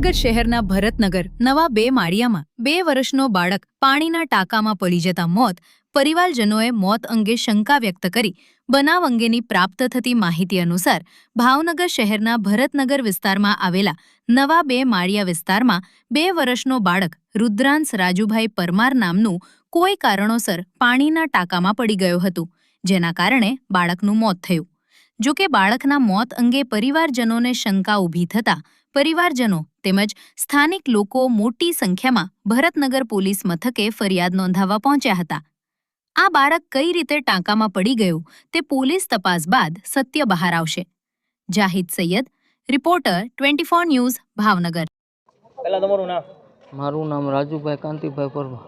ભાવનગર શહેરના ભરતનગર, નવા બે માળિયામાં બે વર્ષનો બાળક પાણીના ટાંકામાં પડી જતા મોત, પરિવારજનોએ મોત અંગે શંકા વ્યક્ત કરી. બનાવ અંગેની પ્રાપ્ત થતી માહિતી અનુસાર, ભાવનગર શહેરના ભરતનગર વિસ્તારમાં આવેલા નવા બે માળિયા વિસ્તારમાં બે વર્ષનો બાળક રુદ્રાંશ રાજુભાઈ પરમાર નામનું કોઈ કારણોસર પાણીના ટાંકામાં પડી ગયો હતું, જેના કારણે બાળકનું મોત થયું. જો કે બાળકના મોત અંગે પરિવારજનોને શંકા ઊભી થતા પરિવારજનો તેમજ સ્થાનિક લોકો મોટી સંખ્યામાં ભરતનગર પોલીસ મથકે ફરિયાદ નોંધાવવા પહોંચ્યા હતા. આ બાળક કઈ રીતે ટાંકામાં પડી ગયું તે પોલીસ તપાસ બાદ સત્ય બહાર આવશે. Zahid Sayed reporter twenty four news Bhavnagar. પહેલાં તમારું નામ? મારું નામ રાજુભાઈ કાંતિભાઈ પરમા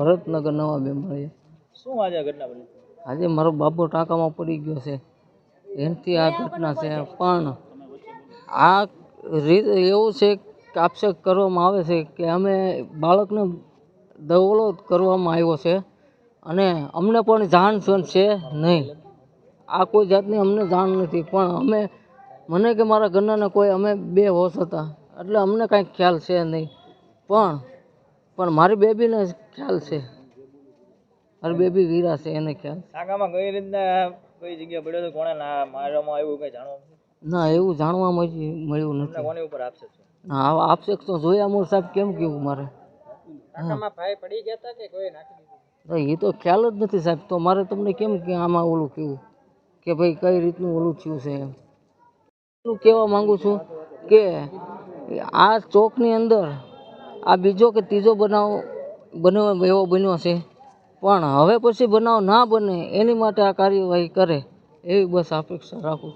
ભરતનગર નવા બેમાળીએ શું આજે ઘટના બની? આજે મારો બાબો ટાંકામાં પડી ગયો છે. એનાથી આ ઘટના છે પણ આ રીત એવું છે કે આક્ષેપ કરવામાં આવે છે કે અમે બાળકને દવલો કરવામાં આવ્યો છે અને અમને પણ જાણ સન છે નહીં. આ કોઈ જાતની અમને જાણ નથી પણ અમે મને કે મારા ઘરનાને કોઈ અમે બે હોશ હતા એટલે અમને કાંઈ ખ્યાલ છે નહીં. પણ પણ મારી બેબીને ખ્યાલ છે. મારી બેબી વીરા છે એને ખ્યાલ. સાગામાં કઈ રીતના કઈ જગ્યા પડ્યો તો કોણે ના મારવામાં આવ્યું કઈ જાણવા ના એવું જાણવામાં હજી મળ્યું નથી. કોની ઉપર આપશે ના આપશે તો જોયા મોર સાહેબ કેમ કેવું મારે? ટાંકામાં ભાઈ પડી ગયા હતા કે કોઈ નાખી દીધું? એ તો ખ્યાલ જ નથી સાહેબ. તો મારે તમને કેમ કે આમાં ઓલું કેવું કે ભાઈ કઈ રીતનું ઓલું થયું છે એમ? એટલું કહેવા માંગુ છું કે આ ચોકની અંદર આ બીજો કે ત્રીજો બનાવ બનાવ એવો બન્યો છે પણ હવે પછી બનાવ ના બને, એની માટે આ કાર્યવાહી કરે, એવી બસ અપેક્ષા રાખું